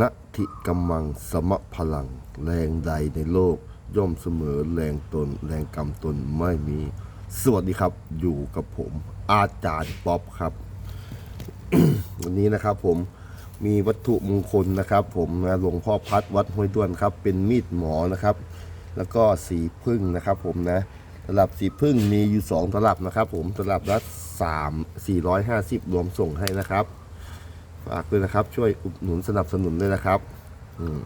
นัติกำมังสมะพลัง แรงใดในโลก ย่อมเสมอแรงตน แรงกรรมตนไม่มี สวัสดีครับอยู่กับผม อาจารย์ป๊อปครับ วันนี้นะครับผมมีวัตถุมงคลนะครับ ผมนะหลวงพ่อพัดวัดห้วยด้วนครับ เป็นมีดหมอนะครับ แล้วก็สีพึ่งนะครับ ผมนะตลับสีพึ่งมีอยู่สองตลับนะครับ ผมตลับละสามสี่ร้อยห้าสิบรวมส่งให้นะครับ ฝากด้วยนะครับ ช่วยอุดหนุนสนับสนุนด้วยนะครับอืม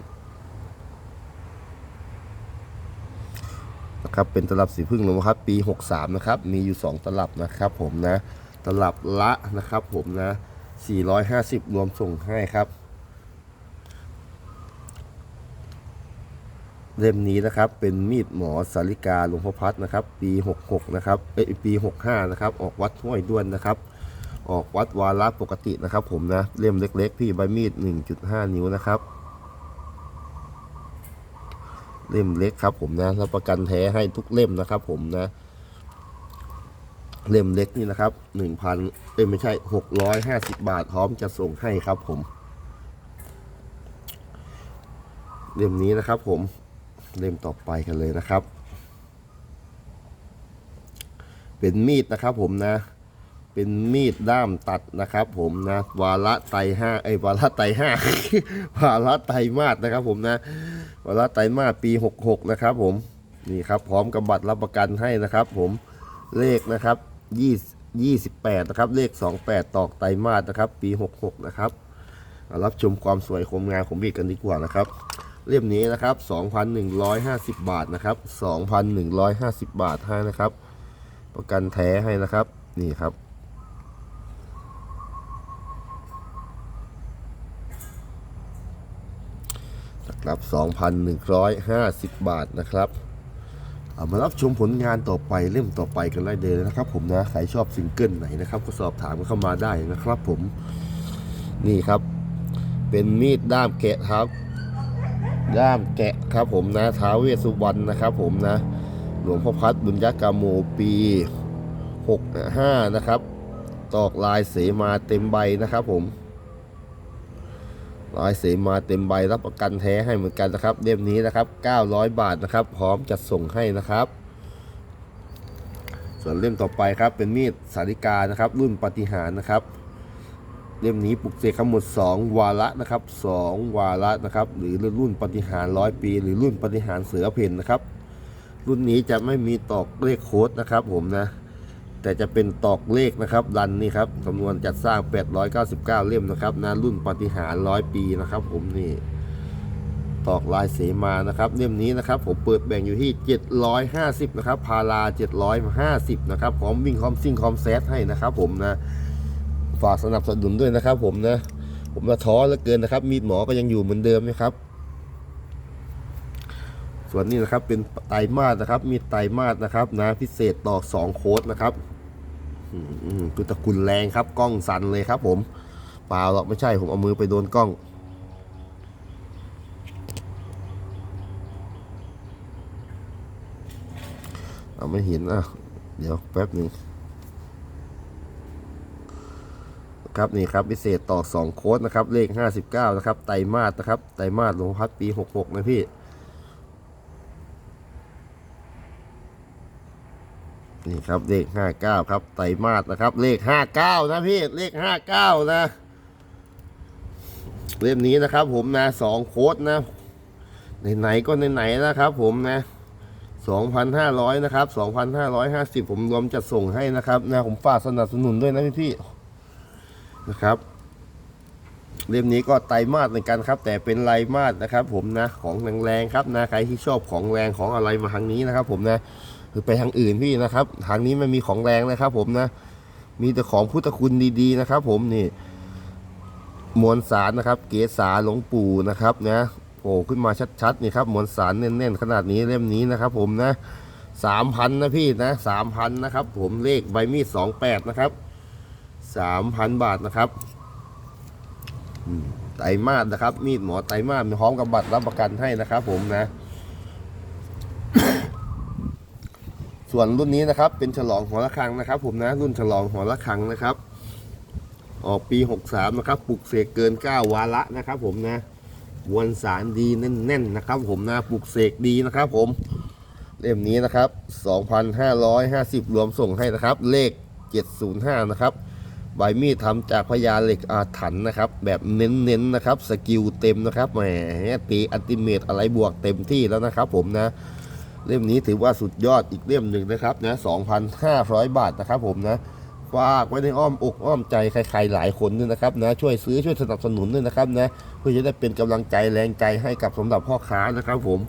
นะครับเป็นตลับสีพึ่งหลวงพ่อพัดปี 63 นะครับ มีอยู่ 2 ตลับนะครับ ผมนะ ตลับละนะครับ ผมนะ 450 รวมส่งให้ครับ เล่มนี้นะครับ เป็นมีดหมอสาริกาหลวงพ่อพัดนะครับ ปี 66 นะครับเอ้ปี 65 นะครับ ออกวัดห้วยด้วนนะครับ ออกวัดวาระปกตินะครับผมนะ เล่มเล็กๆ พี่ใบมีด 1.5 นิ้วนะครับ เล่มเล็กครับผมนะรับประกันแท้ให้ทุกเล่มนะครับผมนะ เล่มเล็กนี่นะครับหนึ่งพันเอ้ไม่ใช่หกร้อยห้าสิบบาทพร้อมจะส่งให้ครับผม เล่มนี้นะครับผมเล่มต่อไปกันเลยนะครับ เป็นมีดนะครับผมนะ เป็นมีดด้ามตัดนะครับ ผมนะวาระไตห้าไอ้วาระไตห้าวาระไตมาสนะครับ ผมนะวาระไตมาสปี 66 นะครับ ผมนี่ครับ พร้อมกับบัตรรับประกันให้นะครับ ผมเลขนะครับ20 28นะครับ เลข 28 ตอกไตมาสนะครับ ปี 66 นะครับรับชมความสวยคมงามของมีดกันดีกว่านะครับ เล่มนี้นะครับ 2,150 บาทนะครับ 2,150 บาทให้นะครับ ประกันแท้ให้นะครับ นี่ครับ นะค รับ 2,150 บาทนะครับเอามารับชมผลงานต่อไปเล่มต่อไปกันได้เลยนะครับ ผมนะใครชอบซิงเกิลไหนนะครับ ก็สอบถามกันเข้ามาได้นะครับ ผมนี่ครับ เป็นมีดด้ามแกะครับ ด้ามแกะครับ ผมนะท้าเวสสุวรรณนะครับ ผมนะหลวงพ่อพัดบุญยกาโมปี65นะครับ ตอกลายเสมาเต็มใบนะครับ ผม ลายเสมาเต็มใบรับประกันแท้ให้เหมือนกันนะครับเล่มนี้นะครับ 900 บาทนะครับ พร้อมจัดส่งให้นะครับ ส่วนเล่มต่อไปครับเป็นมีดสาริกานะครับ รุ่นปฏิหารนะครับ เล่มนี้ปลุกเสกทั้งหมด 2 วาระนะครับ 2 วาระนะครับ หรือรุ่นปฏิหารร้อยปี หรือรุ่นปฏิหารเสือเพ่นนะครับ รุ่นนี้จะไม่มีตอกเลขโค้ดนะครับ ผมนะ แต่จะเป็นตอกเลขนะครับดันนี่ครับจำนวนจัดสร้าง 899 เล่มนะครับนะรุ่นปฏิหารร้อยปีนะครับผมนี่ตอกลายเสมานะครับเล่มนี้นะครับผมเปิดแบ่งอยู่ที่ 750นะครับพารา750นะครับพร้อมวิ่งคอมซิ่งคอมแซดให้นะครับผมนะฝากสนับสนุนด้วยนะครับ ผมนะ ผมละท้อเหลือเกินนะครับ มีดหมอก็ยังอยู่เหมือนเดิมนะครับ ส่วนนี้นะครับเป็นไตรมาสนะครับ มีไตรมาสนะครับนะพิเศษต่อสองโค้ดนะครับ คือตะกุนแรงครับ กล้องสั่นเลยครับ ผมเปล่าหรอกไม่ใช่ผมเอามือไปโดนกล้องเอาไม่เห็นอะ เดี๋ยวแป๊บหนึ่งครับนี่ครับพิเศษต่อสองโค้ดนะครับ เลขห้าสิบเก้านะครับ ไตรมาสนะครับ ไตรมาสหลวงพัดปีหกหกนะพี่ นี่ครับเลขห้าเก้าครับไตรมาสนะครับ เลขห้าเก้านะพี่เลขห้าเก้านะเล่มนี้นะครับ ผมนะสองโค้ดนะไหนๆก็ไหนๆนะครับ ผมนะ2,500นะครับ2,550ผมรวมจัดส่งให้นะครับนะผมฝากสนับสนุนด้วยนะพี่ๆนะครับ เล่มนี้ก็ไตรมาสเหมือนกันครับ แต่เป็นลายมาสนะครับ ผมนะของแรงๆครับนะใครที่ชอบของแรงของอะไรมาทางนี้นะครับ ผมนะ ไปทางอื่นพี่นะครับ ทางนี้ไม่มีของแรงนะครับ ผมนะ มีแต่ของพุทธคุณดีๆนะครับ ผมนี่ มวลสารนะครับ เกษาหลวงปู่นะครับนะโผล่ขึ้นมาชัดๆนี่ครับมวลสารแน่นๆขนาดนี้เล่มนี้นะครับ ผมนะสามพันนะพี่นะสามพันนะครับ ผมเลขใบมีดสองแปดนะครับสามพันบาทนะครับไตรมาสนะครับ มีดหมอไตรมาสพร้อมกับบัตรรับประกันให้นะครับ ผมนะ ส่วนรุ่นนี้นะครับเป็นฉลองหัวระฆังนะครับ ผมนะรุ่นฉลองหัวระฆังนะครับ ออกปี 63 นะครับปลุกเสกเกิน 9 วาระนะครับ ผมนะวลสารดีแน่นๆนะครับ ผมนะปลูกเสกดีนะครับ ผมเล่มนี้นะครับ 2,550 รวมส่งให้นะครับ เลข 705 นะครับใบมีดทำจากพญาเหล็กอาถรรพ์นะครับ แบบเน้นๆนะครับ สกิลเต็มนะครับแหมตีอัลติเมตอะไรบวกเต็มที่แล้วนะครับ ผมนะ เล่มนี้ถือว่าสุดยอดอีกเล่มหนึ่งนะครับนะ2,500 บาทนะครับผมนะฝากไว้ในอ้อมอกอ้อมใจใครๆหลายคนด้วยนะครับนะช่วยซื้อช่วยสนับสนุนด้วยนะครับนะเพื่อจะได้เป็นกำลังใจแรงใจให้กับสำหรับพ่อค้านะครับ ผม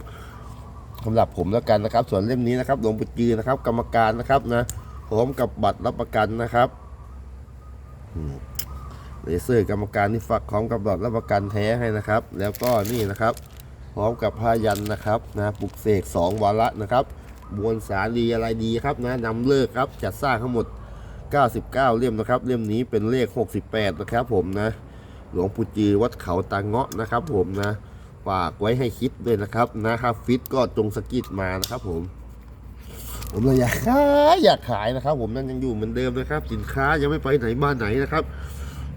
สำหรับผมแล้วกันนะครับ ส่วนเล่มนี้นะครับหลวงปู่จือนะครับ กรรมการนะครับนะพร้อมกับบัตรรับประกันนะครับเลเซอร์กรรมการที่ฝักพร้อมกับหลอดรับประกันแท้ให้นะครับ แล้วก็นี่นะครับ พร้อมกับผ้ายันนะครับนะปลุกเสก2วาระนะครับมวลสารีอะไรดีครับนะนำเลิกครับจัดสร้างทั้งหมด 99 เล่มนะครับ เล่มนี้เป็นเลข 68 นะครับผมนะ หลวงปู่จือวัดเขาตาเงาะนะครับผมนะฝากไว้ให้คิดด้วยนะครับนะครับฟิตก็จงสกิดมานะครับผม ผมเลยอยากขายอยากขายนะครับ ผมนั่นยังอยู่เหมือนเดิมนะครับ สินค้ายังไม่ไปไหนมาไหนนะครับ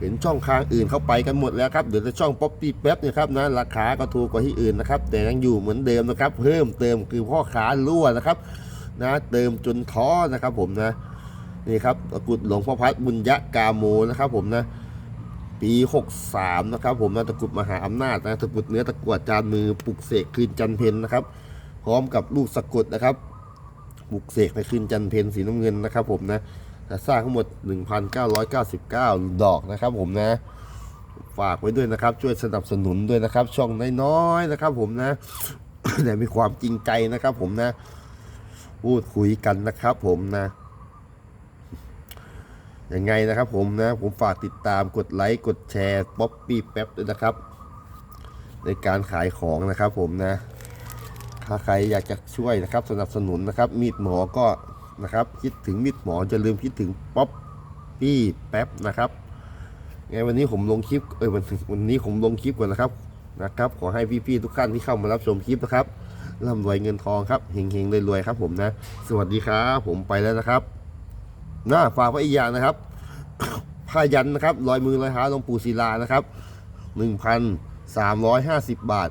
เห็นช่องทางอื่นเข้าไปกันหมดแล้วครับเดี๋ยวจะช่องป๊อปปี้แป๊บเนี่ยครับนะราคาก็ถูกกว่าที่อื่นนะครับ แต่ยังอยู่เหมือนเดิมนะครับ เพิ่มเติมคือพ่อค้ารั่วนะครับ นะเติมจนท้อนะครับ ผมนะนี่ครับตะกรุดหลวงพ่อพัดบุญยะกาโมนะครับ ผมนะปี 63 นะครับ ผมนะตะกรุดมหาอำนาจนะตะกรุดเนื้อตะกรวดจานมือปลุกเสกคืนจันเพนนะครับ พร้อมกับลูกสะกดนะครับปลุกเสกในคืนจันเพนสีน้ำเงินนะครับ ผมนะ จะสร้างทั้งหมด 1,999 ดอกนะครับผมนะ ฝากไว้ด้วยนะครับ ช่วยสนับสนุนด้วยนะครับ ช่องน้อยๆนะครับ ผมนะแต่มีความจริงใจนะครับ ผมนะ พูดคุยกันนะครับ ผมนะยังไงนะครับผมนะ ผมฝากติดตามกดไลค์กดแชร์ป๊อปปี้แป๊บด้วยนะครับ ในการขายของนะครับผมนะ ถ้าใครอยากจะช่วยนะครับ สนับสนุนนะครับ มีดหมอก็ นะครับ คิดถึงมีดหมอจะลืมคิดถึงป๊อปปี้แป๊บนะครับไงวันนี้ผมลงคลิปเออวันวันนี้ผมลงคลิปก่อนนะครับนะครับ ขอให้พี่ๆทุกท่านที่เข้ามารับชมคลิปนะครับร่ำรวยเงินทองครับเฮงๆรวยๆครับผมนะ สวัสดีครับผมไปแล้วนะครับหน่าฝากไว้อีกอย่างนะครับผ้ายันนะครับรอยมือรอยเท้าหลวงปู่ศิลานะครับ1,350 บาท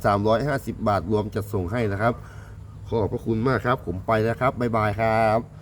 1,350 บาทรวมจัดส่งให้นะครับ ขอบพระคุณมากครับ ผมไปแล้วครับ บ๊ายบายครับ